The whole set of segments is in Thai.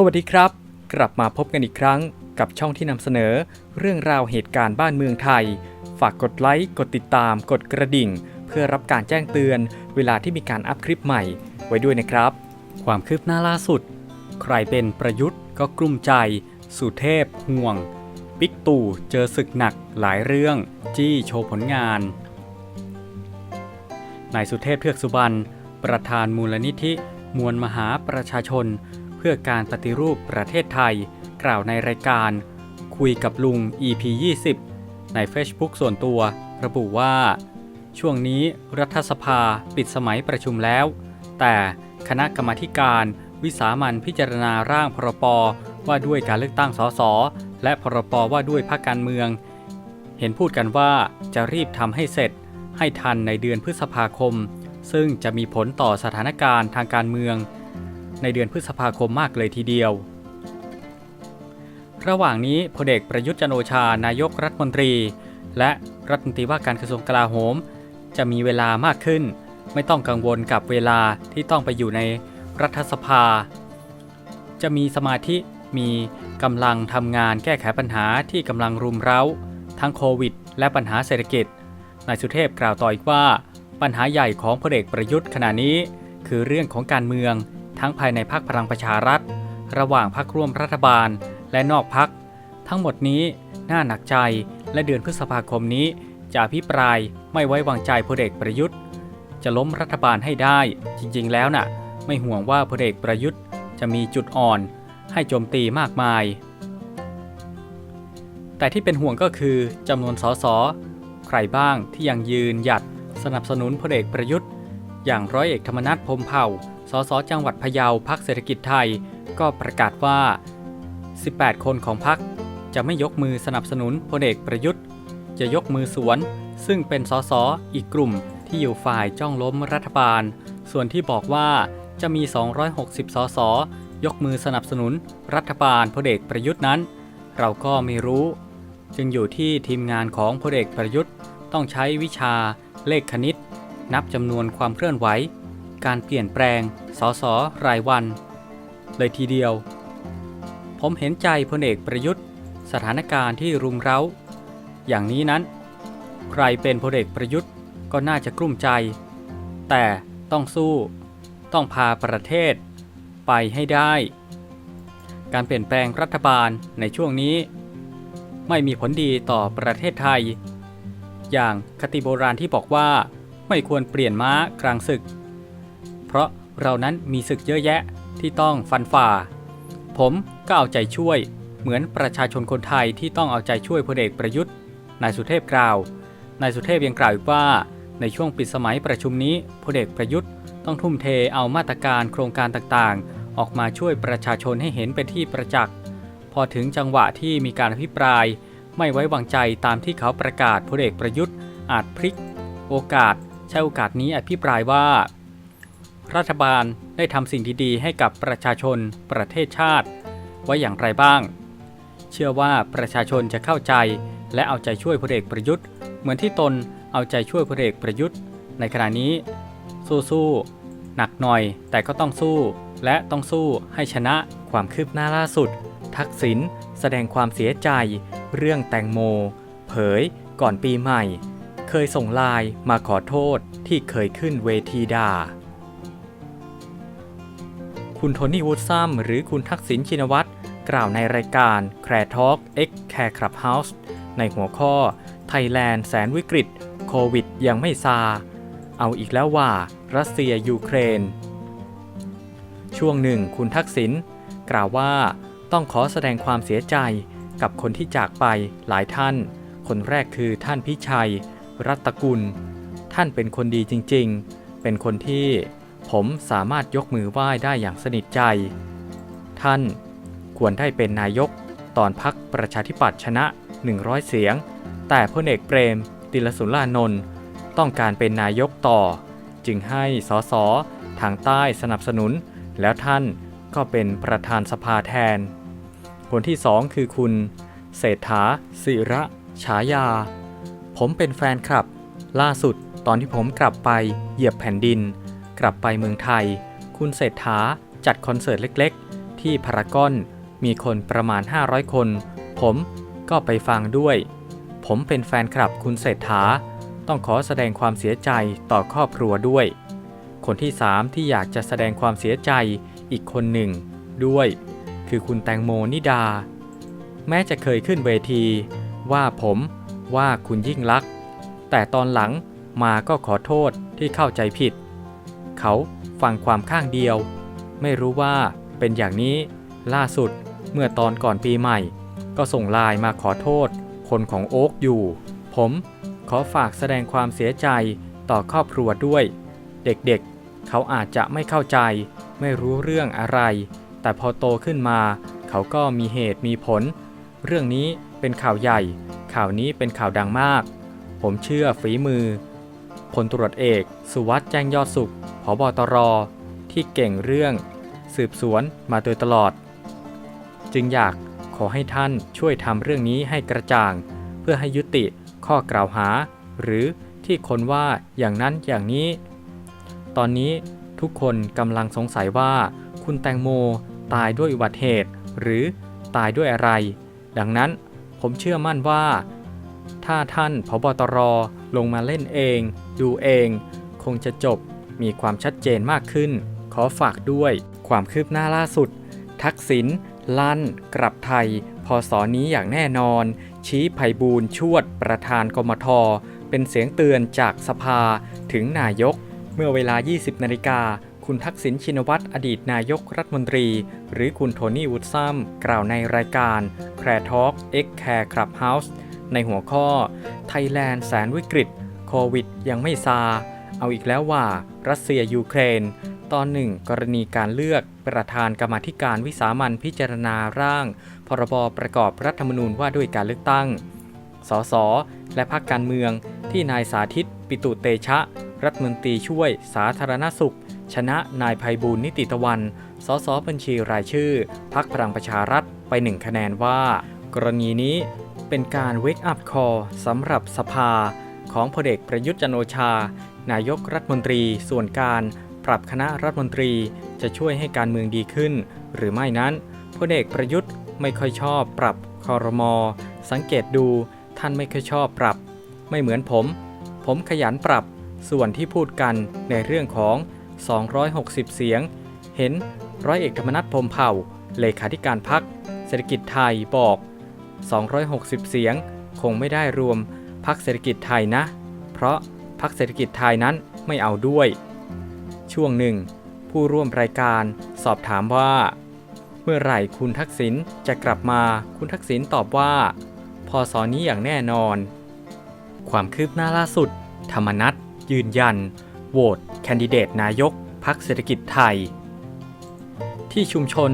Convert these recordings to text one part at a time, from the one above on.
สวัสดีครับ กลับมาพบกันอีกครั้งกับช่องที่นำเสนอ เรื่องราวเหตุการณ์บ้านเมืองไทย ฝากกดไลค์กดติดตาม กดกระดิ่ง เพื่อรับการแจ้งเตือน เวลาที่มีการอัพคลิปใหม่ ไว้ด้วยนะครับ ความคืบหน้าล่าสุด ใครเป็นประยุทธ์ก็กลุ้มใจ สุเทพห่วงบิ๊กตู่เจอศึกหนักหลายเรื่อง จี้โชว์ผลงานนายสุเทพเทือกสุบรรณประธานมูลนิธิ มวลมหาประชาชน พื่อการปฏิรูปประเทศไทย กล่าวในรายการ คุยกับลุง EP 20 ใน Facebook ส่วนตัว ระบุว่า ช่วงนี้รัฐสภาปิดสมัยประชุมแล้ว แต่คณะกรรมาการวิสามันพิจารณาร่างพรปว่าด้วยการเลือกตั้งสสและพรปว่าด้วยพรรคการเมือง เห็นพูดกันว่าจะรีบทำให้เสร็จ ให้ทันในเดือนพฤษภาคม ซึ่งจะมีผลต่อสถานการณ์ทางการเมือง ในเดือนพฤษภาคมมากเลยทีเดียว ระหว่างนี้พลเอกประยุทธ์จันโอชานายกรัฐมนตรี และรัฐมนตรีว่าการกระทรวงกลาโหม จะมีเวลามากขึ้น ไม่ต้องกังวลกับเวลาที่ต้องไปอยู่ในรัฐสภา จะมีสมาธิมีกำลังทำงานแก้ไขปัญหาที่กำลังรุมเร้า ทั้งโควิด และปัญหาเศรษฐกิจนายสุเทพกล่าวต่ออีกว่า ปัญหาใหญ่ของพลเอกประยุทธ์ขณะนี้ คือเรื่องของการเมือง ทั้งภายในพรรคพลังประชารัฐ ระหว่างพรรคร่วมรัฐบาล และนอกพรรคทั้งหมดนี้น่าหนักใจและเดือนพฤษภาคมนี้ จะอภิปรายไม่ไว้วางใจพลเอกประยุทธ์ จะล้มรัฐบาลให้ได้จริงๆ แล้วน่ะ ไม่ห่วงว่าพลเอกประยุทธ์ จะมีจุดอ่อนให้โจมตีมากมาย แต่ที่เป็นห่วงก็คือจำนวนสสใครบ้างที่ยังยืนหยัดสนับสนุนพลเอกประยุทธ์ อย่างร้อยเอกธรรมนัฐพมเผ่า สสจังหวัดพะเยาพักเศรษฐกิจไทย ก็ประกาศว่า 18 คนของพักจะไม่ยกมือสนับสนุนพลเอกประยุทธ์ จะยกมือสวน ซึ่งเป็นสสอีกกลุ่มที่อยู่ฝ่ายจ้องล้มรัฐบาล ส่วนที่บอกว่าจะมี 260 สส ยกมือสนับสนุน รัฐบาลพลเอกประยุทธ์นั้น เราก็ไม่รู้ จึงอยู่ที่ทีมงานของพลเอกประยุทธ์ต้องใช้วิชาเลขคณิต นับจำนวนความเคลื่อนไหว การเปลี่ยนแปลง สสรายวัน เลยทีเดียว ผมเห็นใจพลเอกประยุทธ์ สถานการณ์ที่รุมเร้า อย่างนี้นั้น ใครเป็นพลเอกประยุทธ์ก็น่าจะกลุ้มใจ แต่ต้องสู้ ต้องพาประเทศ ไปให้ได้ การเปลี่ยนแปลงรัฐบาลในช่วงนี้ ไม่มีผลดีต่อประเทศไทย อย่างคติโบราณที่บอกว่า ไม่ควรเปลี่ยนม้ากลางศึก เพราะเรานั้นมีศึกเยอะแยะที่ต้องฟันฝ่า ผมก็เอาใจช่วยเหมือนประชาชนคนไทยที่ต้องเอาใจช่วยพลเอกประยุทธ์ นายสุเทพกล่าวนายสุเทพยังกล่าวอีกว่า ในช่วงปิดสมัยประชุมนี้พลเอกประยุทธ์ต้องทุ่มเทเอามาตรการโครงการต่างๆ ออกมาช่วยประชาชนให้เห็นเป็นที่ประจักษ์ พอถึงจังหวะที่มีการอภิปราย ไม่ไว้วางใจตามที่เขาประกาศพลเอกประยุทธ์อาจพลิก โอกาส ใช้โอกาสนี้อภิปรายว่า รัฐบาลได้ทำสิ่งดีๆให้กับประชาชนประเทศชาติ ไว้อย่างไรบ้าง เชื่อว่าประชาชนจะเข้าใจ และเอาใจช่วยพลเอกประยุทธ์ เหมือนที่ตนเอาใจช่วยพลเอกประยุทธ์ ในขณะนี้ สู้ๆหนักหน่อยแต่ก็ต้องสู้ และต้องสู้ให้ชนะความคืบหน้าล่าสุด ทักษิณแสดงความเสียใจ เรื่องแตงโม เผยก่อนปีใหม่ เคยส่งไลน์มาขอโทษที่เคยขึ้นเวทีด่า คุณโทนี่วูดซัมหรือคุณทักษิณชินวัตรกล่าวในรายการแคร์ทอล์ก X Care Clubhouse ในหัวข้อไทยแลนด์แสนวิกฤต โควิดยังไม่ซา เอาอีกแล้วว่า รัสเซียยูเครน ช่วงหนึ่งคุณทักษิณกล่าวว่าต้องขอแสดงความเสียใจกับคนที่จากไปหลายท่าน คนแรกคือท่านพิชัย รัตกุล ท่านเป็นคนดีจริงๆ เป็นคนที่ผมสามารถยกมือไหว้ได้อย่างสนิทใจ ท่านควรได้เป็นนายกตอนพักประชาธิปัตย์ชนะ 100 เสียง แต่พลเอกเปรม ติลสุรานนท์ต้องการเป็นนายกต่อ จึงให้สสทางใต้สนับสนุน แล้วท่านก็เป็นประธานสภาแทน คนที่สองคือคุณ เศรษฐาศิระ ฉายา ผมเป็นแฟนคลับ ล่าสุดตอนที่ผมกลับไปเหยียบแผ่นดิน กลับไปเมืองไทย คุณเศรษฐาจัดคอนเสิร์ตเล็กๆ ที่พารากอนมีคนประมาณ 500 คน ผมก็ไปฟังด้วย ผมเป็นแฟนคลับคุณเศรษฐา ต้องขอแสดงความเสียใจต่อครอบครัวด้วย คนที่ 3 ที่อยากจะแสดงความเสียใจอีกคนหนึ่ง ด้วย คือคุณแตงโมนิดา แม้จะเคยขึ้นเวที ว่าผม ว่าคุณยิ่งลักษณ์แต่ตอนหลังมาก็ขอโทษที่เข้าใจผิด เขาฟังความข้างเดียว ไม่รู้ว่าเป็นอย่างนี้ล่าสุดเมื่อตอนก่อนปีใหม่ ก็ส่งไลน์มาขอโทษ คนของโอ๊กอยู่ ผมขอฝากแสดงความเสียใจต่อครอบครัวด้วย เด็กๆเขาอาจจะไม่เข้าใจ ไม่รู้เรื่องอะไร แต่พอโตขึ้นมา เขาก็มีเหตุมีผล เรื่องนี้เป็นข่าวใหญ่ ข่าวนี้เป็นข่าวดังมาก ผมเชื่อฝีมือพลตรวจเอก สุวัสด์แจ้งยอดสุขผบตร ที่เก่งเรื่อง สืบสวนมาโดยตลอด จึงอยากขอให้ท่านช่วยทำเรื่องนี้ให้กระจ่าง เพื่อให้ยุติข้อกล่าวหา หรือที่คนว่าอย่างนั้นอย่างนี้ ตอนนี้ทุกคนกำลังสงสัยว่าคุณแตงโมตายด้วยอุบัติเหตุ หรือตายด้วยอะไร ดังนั้น ผมเชื่อมั่นว่า ถ้าท่านพบตรลงมาเล่นเอง ดูเอง คงจะจบมีความชัดเจนมากขึ้น ขอฝากด้วย ความคืบหน้าล่าสุด ทักษิณลั่น กลับไทย พอสอนี้อย่างแน่นอน ชี้ไพบูลย์ชวดประธานกมท เป็นเสียงเตือนจากสภาถึงนายก เมื่อเวลา 20นาฬิกา คุณทักษิณชินวัตรอดีตนายกรัฐมนตรี หรือคุณโทนี่วูดซัมกล่าวในรายการแคร์ทอ l ก X Care Clubhouse ในหัวข้อ ไทยแลนด์แสนวิกฤต โควิดยังไม่ซา เอาอีกแล้วว่า รัสเซียยูเครน ตอนหนึ่งกรณีการเลือกประธานกรรมธิการวิสามันพิจารณาร่าง พรบประกอบรัฐธรรมนูญว่าด้วยการเลือกตั้ง สส และพรรคการเมืองที่นายสาธิต ปิตุเตชะ รัฐมนตรีช่วยสาธารณสุข ชนะนายภัยบูลนิติตะวัน สสบัญชีรายชื่อ พักพลังประชารัฐไปหนึ่งคะแนนว่า กรณีนี้เป็นการเวกอัพคอสำหรับสภา ของพลเอกประยุทธ์จันโอชา นายกรัฐมนตรีส่วนการปรับคณะรัฐมนตรีจะช่วยให้การเมืองดีขึ้น หรือไม่นั้นพลเอกประยุทธ์ไม่ค่อยชอบปรับคอรมอสังเกตดูท่านไม่ค่อยชอบปรับ ไม่เหมือนผม ผมขยันปรับส่วนที่พูดกันในเรื่องของ 260 เสียง เห็นร้อยเอกธรรมนัฐพรมเผ่า เลขาธิการพักเศรษฐกิจไทยบอก 260 เสียง คงไม่ได้รวมพักเศรษฐกิจไทยนะ เพราะพักเศรษฐกิจไทยนั้นไม่เอาด้วย ช่วงหนึ่ง ผู้ร่วมรายการสอบถามว่า เมื่อไหร่คุณทักษิณจะกลับมาคุณทักษิณตอบว่า พอสอนี้อย่างแน่นอน ความคืบหน้าล่าสุด ธรรมนัตยืนยัน โหวต คนดิเดตนายกพักเศรษฐกิจไทย ที่ชุมชน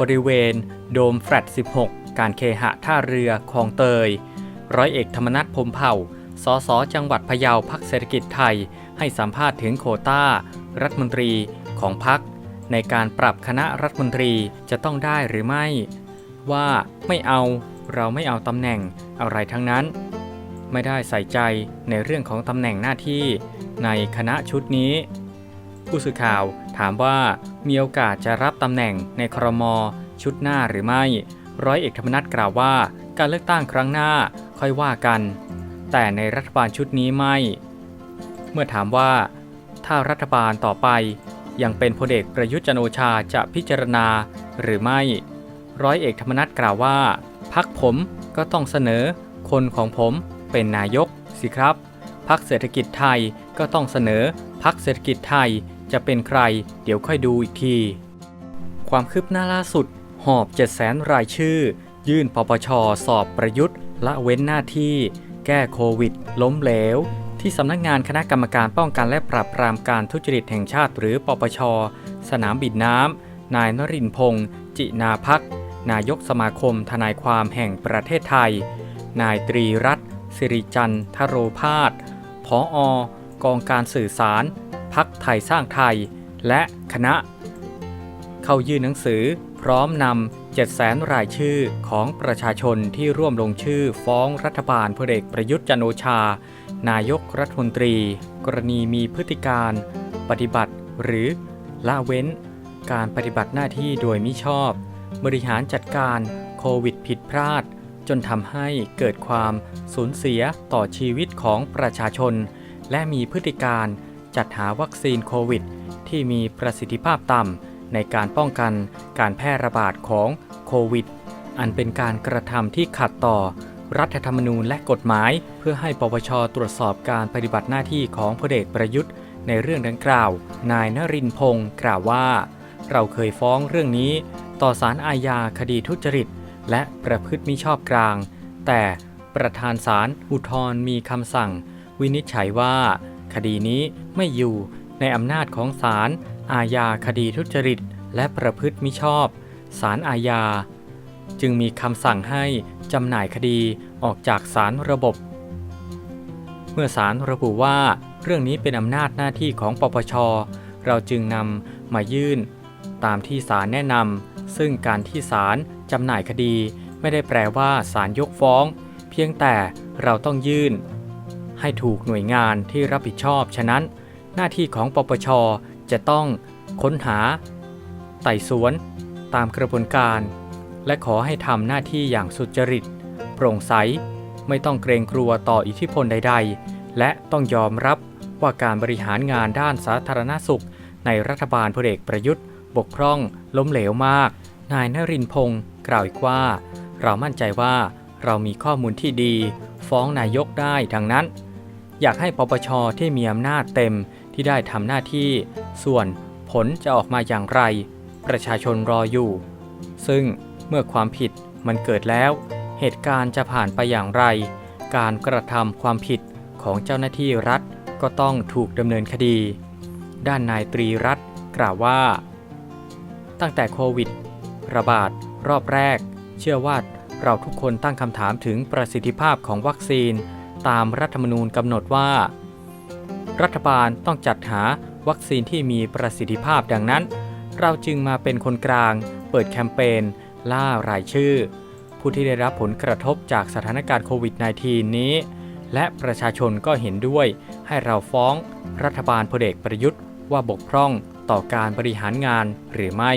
บริเวณ โดมแฟลต 16 การเคหะท่าเรือคลองเตย ร้อยเอกธรรมนัฐพรมเผ่า สสจังหวัดพะเยาพักเศรษฐกิจไทย ให้สัมภาษณ์ถึงโควต้า รัฐมนตรีของพัก ในการปรับคณะรัฐมนตรีจะต้องได้หรือไม่ ว่าไม่เอาเราไม่เอาตำแหน่งอะไรทั้งนั้น ไม่ได้ใส่ใจในเรื่องของตำแหน่งหน้าที่ในคณะชุดนี้ ผู้สื่อข่าวถามว่ามีโอกาสจะรับตำแหน่งในครม ชุดหน้าหรือไม่ ร้อยเอกธรรมนัฐกล่าวว่า การเลือกตั้งครั้งหน้าค่อยว่ากัน แต่ในรัฐบาลชุดนี้ไม่ เมื่อถามว่า ถ้ารัฐบาลต่อไป ยังเป็นพลเอกประยุทธ์จันโอชาจะพิจารณาหรือไม่ ร้อยเอกธรรมนัฐกล่าวว่าพักผมก็ต้องเสนอ คนของผมเป็นนายกสิครับพักเศรษฐกิจไทยก็ต้องเสนอพักเศรษฐกิจไทย จะเป็นใคร เดี๋ยวค่อยดูอีกที ความคืบหน้าล่าสุด หอบ 7 0 0 0 0รายชื่อ ยื่นปปช สอบประยุทธ์ ละเว้นหน้าที่ แก้โควิด ล้มเหลว ที่สำนักงานคณะกรรมการป้องกันและปราบปรามการทุจริตแห่งชาติหรือปปช สนามบินน้ำ นายนรินพงศ์จินาพัก นายกสมาคมทนายความแห่งประเทศไทย นายตรีรัตน์สิริจันทโรพาสผออกองการสื่อสาร พักไทยสร้างไทย และคณะ เข้ายื่นหนังสือพร้อมนำ700,000รายชื่อของประชาชนที่ร่วมลงชื่อฟ้องรัฐบาลพลเอกประยุทธ์จันโอชา นายกรัฐมนตรี กรณีมีพฤติการ ปฏิบัติ หรือละเว้น การปฏิบัติหน้าที่โดยมิชอบ บริหารจัดการโควิดผิดพลาด จนทำให้เกิดความสูญเสียต่อชีวิตของประชาชน และมีพฤติการ จัดหาวัคซีนโควิด ที่มีประสิทธิภาพต่ำในการป้องกันการแพร่ระบาดของโควิด อันเป็นการกระทำที่ขัดต่อรัฐธรรมนูญและกฎหมาย เพื่อให้ปปชตรวจสอบการปฏิบัติหน้าที่ของพลเอกประยุทธ์ ในเรื่องดังกล่าว นายนรินทร์พงศ์กล่าวว่า เราเคยฟ้องเรื่องนี้ ต่อศาลอาญาคดีทุจริต และประพฤติมิชอบกลาง แต่ประธานศาลอุทธรณ์มีคำสั่ง วินิจฉัยว่า คดีนี้ไม่อยู่ในอำนาจของศาลอาญาคดีทุจริต และประพฤติมิชอบศาลอาญา จึงมีคำสั่งให้จำหน่ายคดีออกจากศาลระบบ เมื่อศาลระบุว่าเรื่องนี้เป็นอำนาจหน้าที่ของปปช เราจึงนำมายื่น ตามที่ศาลแนะนำซึ่งการที่ศาลจำหน่ายคดี ไม่ได้แปลว่าศาลยกฟ้อง เพียงแต่เราต้องยื่น ให้ถูกหน่วยงานที่รับผิดชอบ ฉะนั้น หน้าที่ของปปชจะต้องค้นหา ไต่สวน ตามกระบวนการ และขอให้ทำหน้าที่อย่างสุจริต โปร่งใส ไม่ต้องเกรงกลัวต่ออิทธิพลใด ๆ และต้องยอมรับว่าการบริหารงานด้านสาธารณสุข ในรัฐบาลพลเอกประยุทธ์ บกพร่อง ล้มเหลวมาก นายนรินพงศ์กล่าวอีกว่า เรามั่นใจว่าเรามีข้อมูลที่ดี ฟ้องนายกได้ดังนั้น อยากให้ปปชที่มีอำนาจเต็มที่ได้ทำหน้าที่ ส่วนผลจะออกมาอย่างไร ประชาชนรออยู่ ซึ่งเมื่อความผิดมันเกิดแล้ว เหตุการณ์จะผ่านไปอย่างไร การกระทำความผิดของเจ้าหน้าที่รัฐก็ต้องถูกดำเนินคดี ด้านนายตรีรัตน์กล่าวว่า ตั้งแต่โควิด ระบาดรอบแรก เชื่อว่าเราทุกคนตั้งคำถามถึงประสิทธิภาพของวัคซีน ตามรัฐธรรมนูญกำหนดว่า รัฐบาลต้องจัดหาวัคซีนที่มีประสิทธิภาพดังนั้น เราจึงมาเป็นคนกลาง เปิดแคมเปญล่ารายชื่อ ผู้ที่ได้รับผลกระทบจากสถานการณ์โควิด -19 นี้ และประชาชนก็เห็นด้วย ให้เราฟ้องรัฐบาลพลเอกประยุทธ์ว่าบกพร่องต่อการบริหารงานหรือไม่